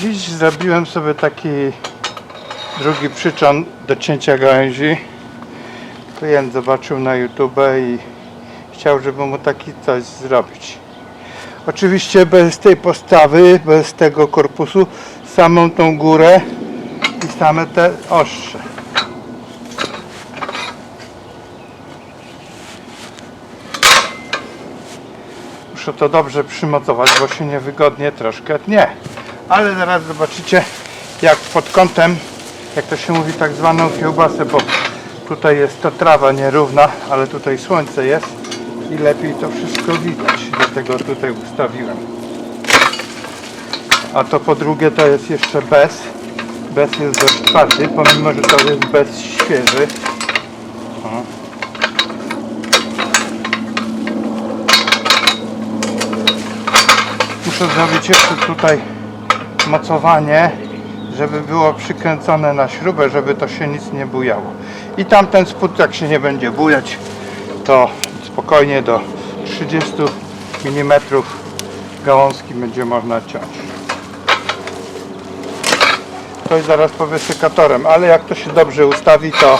Dziś zrobiłem sobie taki drugi przyczon do cięcia gałęzi. Klient zobaczył na YouTube i chciał, żeby mu taki coś zrobić. Oczywiście bez tej postawy, bez tego korpusu, samą tą górę i same te ostrze. Muszę to dobrze przymocować, bo się niewygodnie troszkę tnie. Ale zaraz zobaczycie, jak pod kątem, jak to się mówi, tak zwaną kiełbasę, bo tutaj jest to trawa nierówna, ale tutaj słońce jest i lepiej to wszystko widać. Dlatego tutaj ustawiłem. A to po drugie to jest jeszcze bez. Bez jest dość twardy, pomimo że to jest bez świeży. Muszę zrobić jeszcze tutaj mocowanie, żeby było przykręcone na śrubę, żeby to się nic nie bujało. I tamten spód jak się nie będzie bujać, to spokojnie do 30 mm gałązki będzie można ciąć. Ktoś zaraz powie sekatorem, ale jak to się dobrze ustawi, to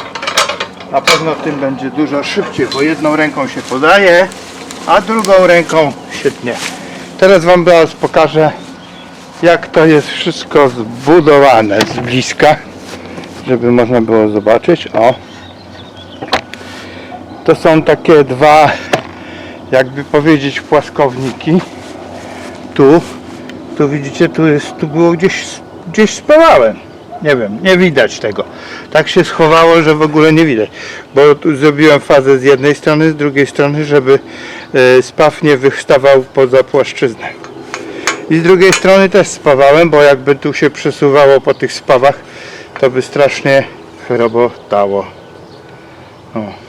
na pewno tym będzie dużo szybciej, bo jedną ręką się podaje, a drugą ręką się tnie. Teraz Wam teraz pokażę jak to jest wszystko zbudowane z bliska, żeby można było zobaczyć. O, to są takie dwa, jakby powiedzieć, płaskowniki. Tu, tu widzicie, tu jest, tu było gdzieś, gdzieś spawałem. Nie wiem, nie widać tego. Tak się schowało, że w ogóle nie widać. Bo tu zrobiłem fazę z jednej strony, z drugiej strony, żeby e, spaw nie wystawał poza płaszczyznę. I z drugiej strony też spawałem, bo jakby tu się przesuwało po tych spawach, to by strasznie chrobotało. O.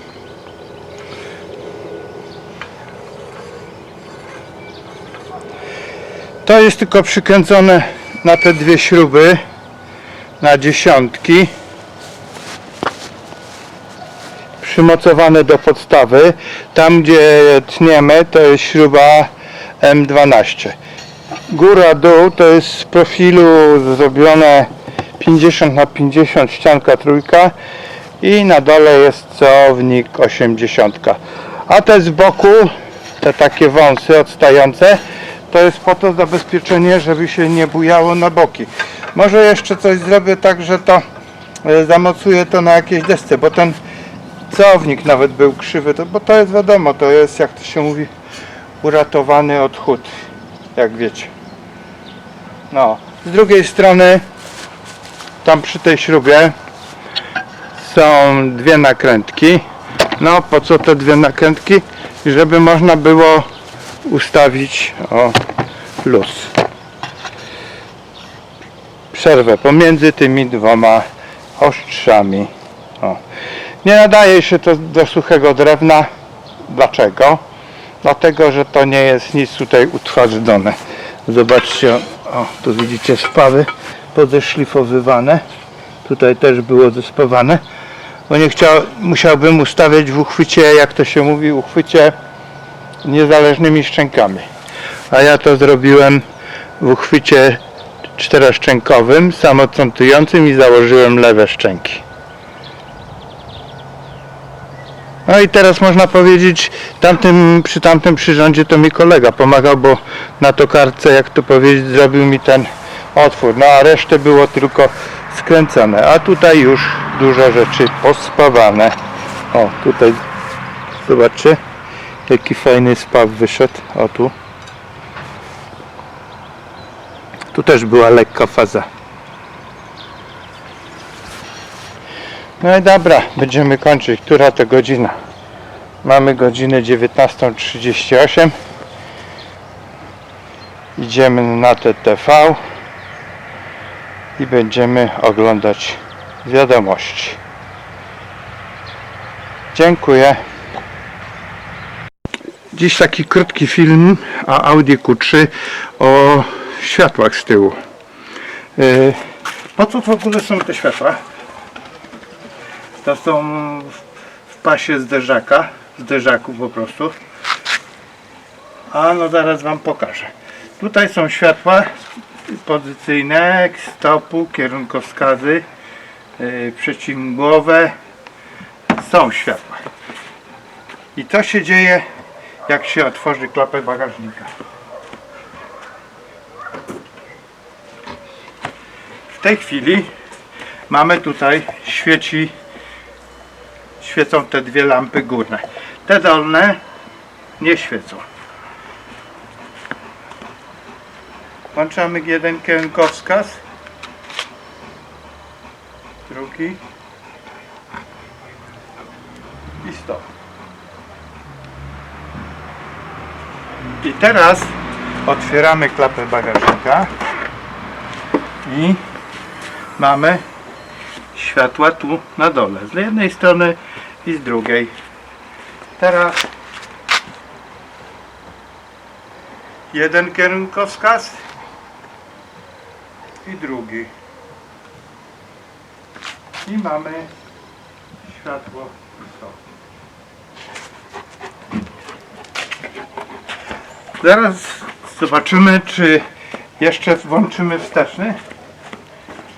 To jest tylko przykręcone na te dwie śruby, na dziesiątki. Przymocowane do podstawy. Tam gdzie tniemy to jest śruba M12 góra dół to jest z profilu zrobione 50 na 50 ścianka trójka i na dole jest cownik 80 a te z boku te takie wąsy odstające to jest po to zabezpieczenie żeby się nie bujało na boki może jeszcze coś zrobię tak że to e, zamocuję to na jakiejś desce bo ten cownik nawet był krzywy to, bo to jest wiadomo to jest jak to się mówi uratowany od hut jak wiecie. No, z drugiej strony tam przy tej śrubie są dwie nakrętki. No, po co te dwie nakrętki? Żeby można było ustawić o luz. Przerwę pomiędzy tymi dwoma ostrzami. O. Nie nadaje się to do suchego drewna. Dlaczego? dlatego że to nie jest nic tutaj utwardzone zobaczcie o tu widzicie spawy pozeszlifowywane tutaj też było zespawane bo nie chciał, musiałbym ustawiać w uchwycie jak to się mówi uchwycie niezależnymi szczękami a ja to zrobiłem w uchwycie czteroszczękowym samocątującym i założyłem lewe szczęki No i teraz można powiedzieć, tamtym, przy tamtym przyrządzie to mi kolega pomagał, bo na tokarce, jak to powiedzieć, zrobił mi ten otwór. No a resztę było tylko skręcone. A tutaj już dużo rzeczy pospawane. O, tutaj zobaczcie, jaki fajny spaw wyszedł. O tu. Tu też była lekka faza. No i dobra, będziemy kończyć. Która to godzina? Mamy godzinę 19.38. Idziemy na TTV i będziemy oglądać wiadomości. Dziękuję. Dziś taki krótki film, a Audi Q3 o światłach z tyłu. Yy, Po co w ogóle są te światła? To są w pasie zderzaka, zderzaku po prostu. A no zaraz Wam pokażę. Tutaj są światła pozycyjne, stopu, kierunkowskazy, yy, przeciwmgłowe. Są światła. I co się dzieje, jak się otworzy klapę bagażnika? W tej chwili mamy tutaj świeci świecą te dwie lampy górne. Te dolne nie świecą. Włączamy jeden kierunkowskaz, drugi i stop. I teraz otwieramy klapę bagażnika i mamy światła tu na dole, z jednej strony i z drugiej. Teraz jeden kierunkowskaz i drugi. I mamy światło stop. Zaraz zobaczymy, czy jeszcze włączymy wsteczny.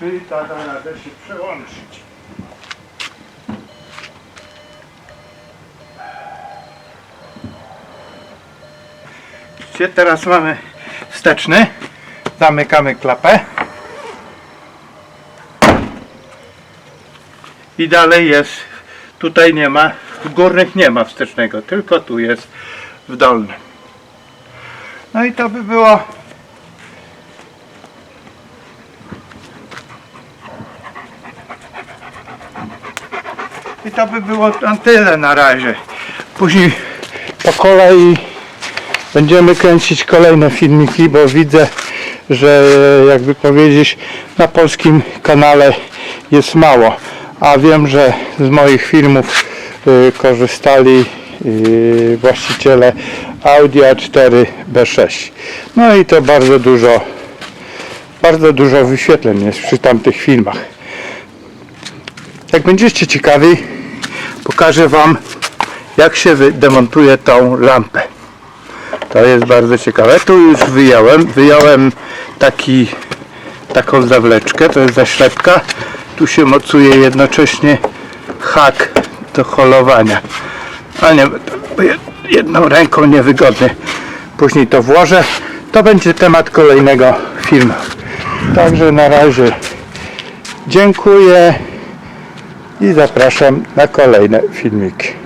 Czy da radę się przełączyć. Widzicie, teraz mamy wsteczny. Zamykamy klapę. I dalej jest, tutaj nie ma, w górnych nie ma wstecznego, tylko tu jest w dolnym. No i to by było I to by było na tyle na razie. Później po kolei będziemy kręcić kolejne filmiki, bo widzę, że jakby powiedzieć na polskim kanale jest mało. A wiem, że z moich filmów y, korzystali y, właściciele Audi A4 B6. No i to bardzo dużo bardzo dużo wyświetleń jest przy tamtych filmach. Jak będziecie ciekawi, pokażę Wam jak się demontuje tą lampę. To jest bardzo ciekawe. Tu już wyjąłem. Wyjąłem taki, taką zawleczkę, to jest zaślepka. Tu się mocuje jednocześnie hak do holowania. A nie, jedną ręką niewygodnie. Później to włożę. To będzie temat kolejnego filmu. Także na razie dziękuję i zapraszam na kolejne filmiki.